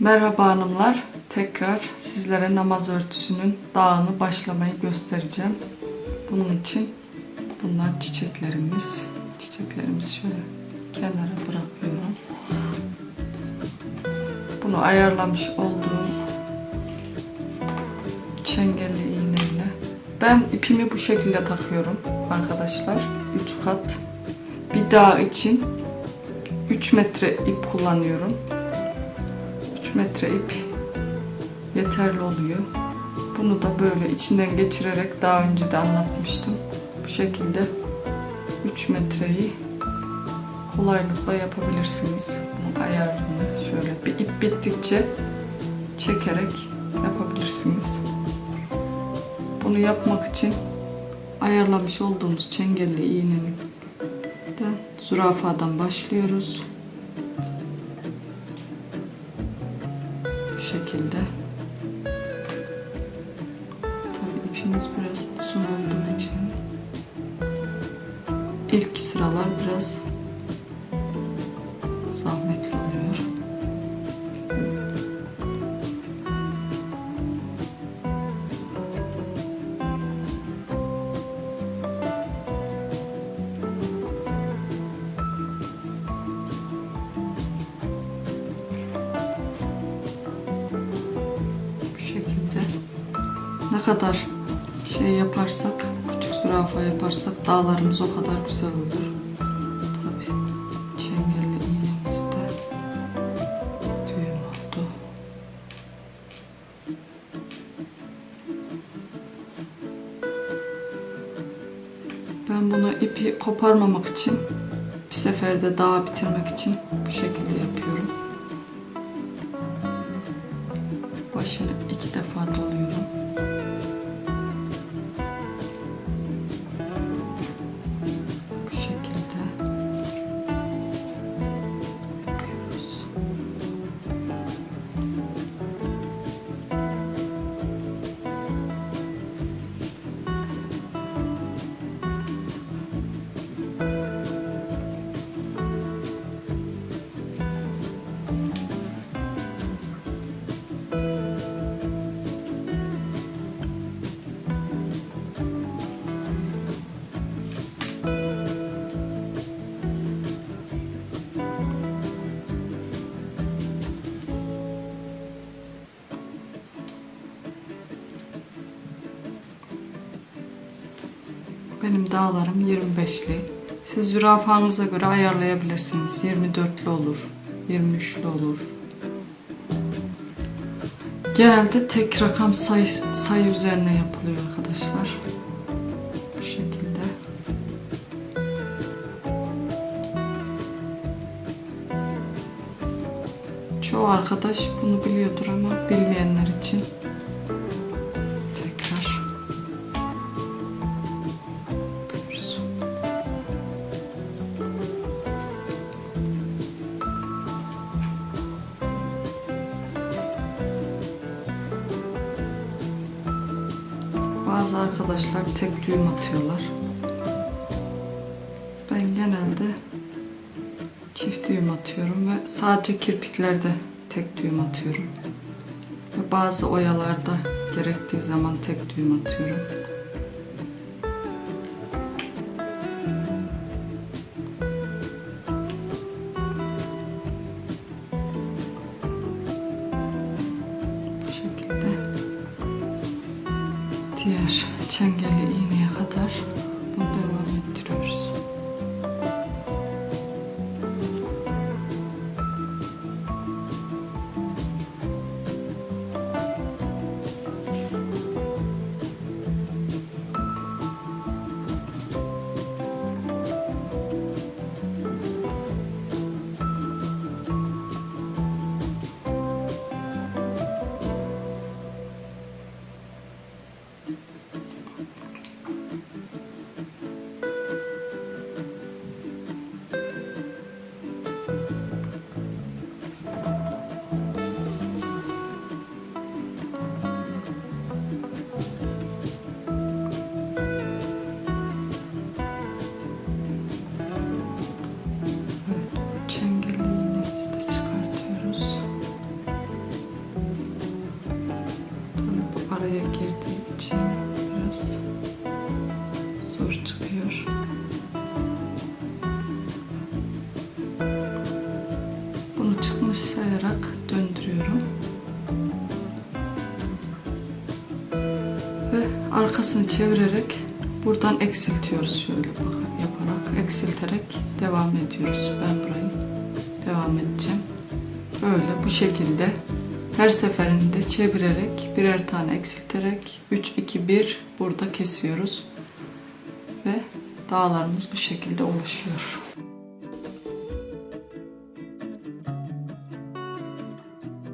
Merhaba hanımlar. Tekrar sizlere namaz örtüsünün dağını başlamayı göstereceğim. Bunun için bunlar çiçeklerimiz. Çiçeklerimizi şöyle kenara bırakıyorum. Bunu ayarlamış olduğum çengelli iğneyle. Ben ipimi bu şekilde takıyorum arkadaşlar. 3 kat. Bir dağ için 3 metre ip kullanıyorum. 3 metre ip yeterli oluyor. Bunu da böyle içinden geçirerek daha önce de anlatmıştım. Bu şekilde 3 metreyi kolaylıkla yapabilirsiniz. Bunun ayarını şöyle bir ip bittikçe çekerek yapabilirsiniz. Bunu yapmak için ayarlamış olduğumuz çengelli iğnenin de zürafadan başlıyoruz. Şekilde. Tabii ipimiz biraz uzun olduğu için ilk sıralar biraz zahmetli kadar şey yaparsak, küçük zürafa yaparsak dağlarımız o kadar güzel olur. Tabii çengelli iğnemiz de düğüm oldu. Ben bunu ipi koparmamak için bir seferde dağı bitirmek için bu şekilde Benim dağlarım 25'li. Siz zürafanıza göre ayarlayabilirsiniz. 24'lü olur, 23'lü olur. Genelde tek rakam sayı, sayı üzerine yapılıyor arkadaşlar. Bu şekilde. Çoğu arkadaş bunu biliyordur ama bilmeyenler için Bazı arkadaşlar tek düğüm atıyorlar. Ben genelde çift düğüm atıyorum ve sadece kirpiklerde tek düğüm atıyorum. Ve bazı oyalarda gerektiği zaman tek düğüm atıyorum. Diğer çengelli araya girdiği için biraz zor çıkıyor. Bunu çıkmış sayarak döndürüyorum. Ve arkasını çevirerek buradan eksiltiyoruz şöyle yaparak eksilterek devam ediyoruz. Ben burayı devam edeceğim. Böyle bu şekilde her seferinde çevirerek birer tane eksilterek 3 2 1 burada kesiyoruz ve dağlarımız bu şekilde oluşuyor.